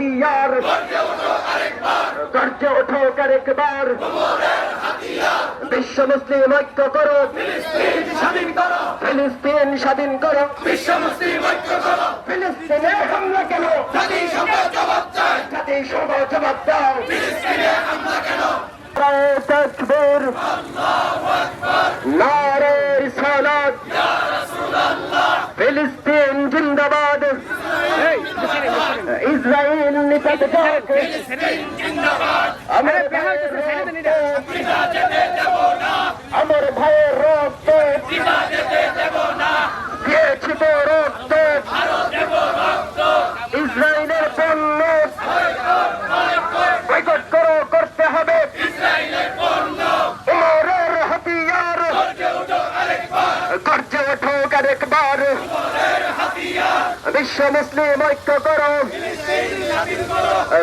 হাতিয়ার। গর্জে ওঠো আরেকবার বিশ্ব মুসলিম ঐক্য করো। ফিলিস্তিন স্বাধীন করো। বিশ্ব মুসলিম ঐক্য করো ফিলিস্তিনে হামলা কেন? জবাব চাই জাতি সভা জবাব দাও। ফিলিস্তিনে হামলা কেন? তকবীর আল্লাহ আমার ভাইয়ের রক্ত একবার। বিশ্ব মুসলিম ঐক্য করো।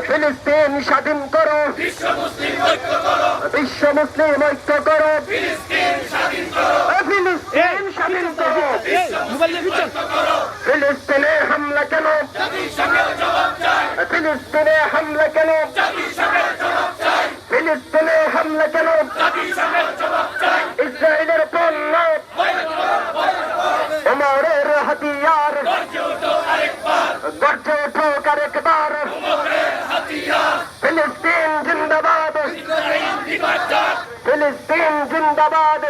ফিলিস্তিন স্বাধীন করো। বিশ্ব মুসলিম ঐক্য করো। ফিলিস্তিন স্বাধীন করো। ফিলিস্তিনে হামলা কেন? ফিলিস্তিনে হামলা কেন? ফিলিস্তিন জিন্দাবাদ।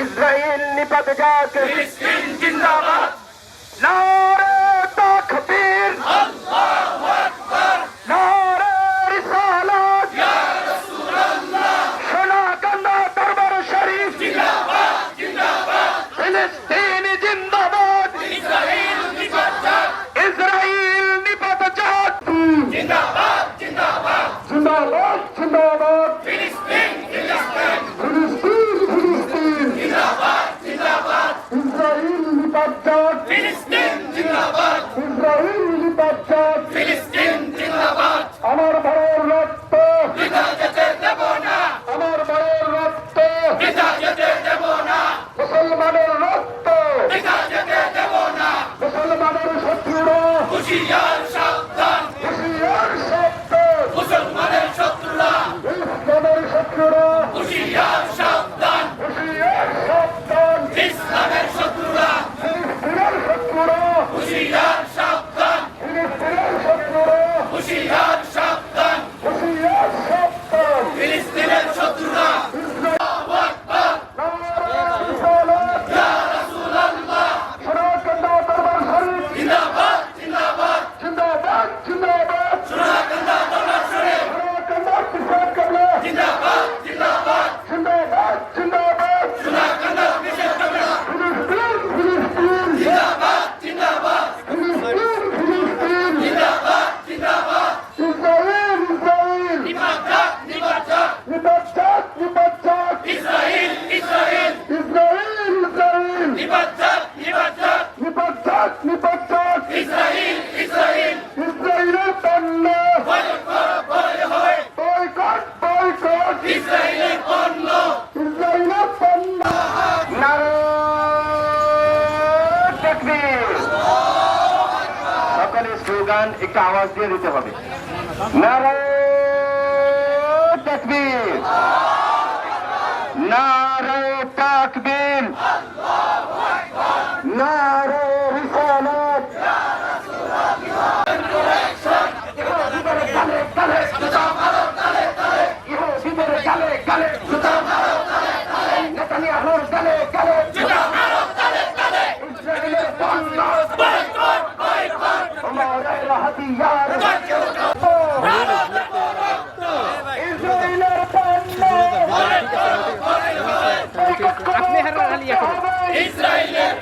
ইসরায়েল নিপাত যাক। ফিলিস্তিন জিন্দাবাদ। 不是你。স্লোগান একটু আওয়াজ দিয়ে দিতে হবে। নারায় তাকবীর। নারায় তাকবীর। নারায় আপনি হারা হালিয়া ইসরায়েলের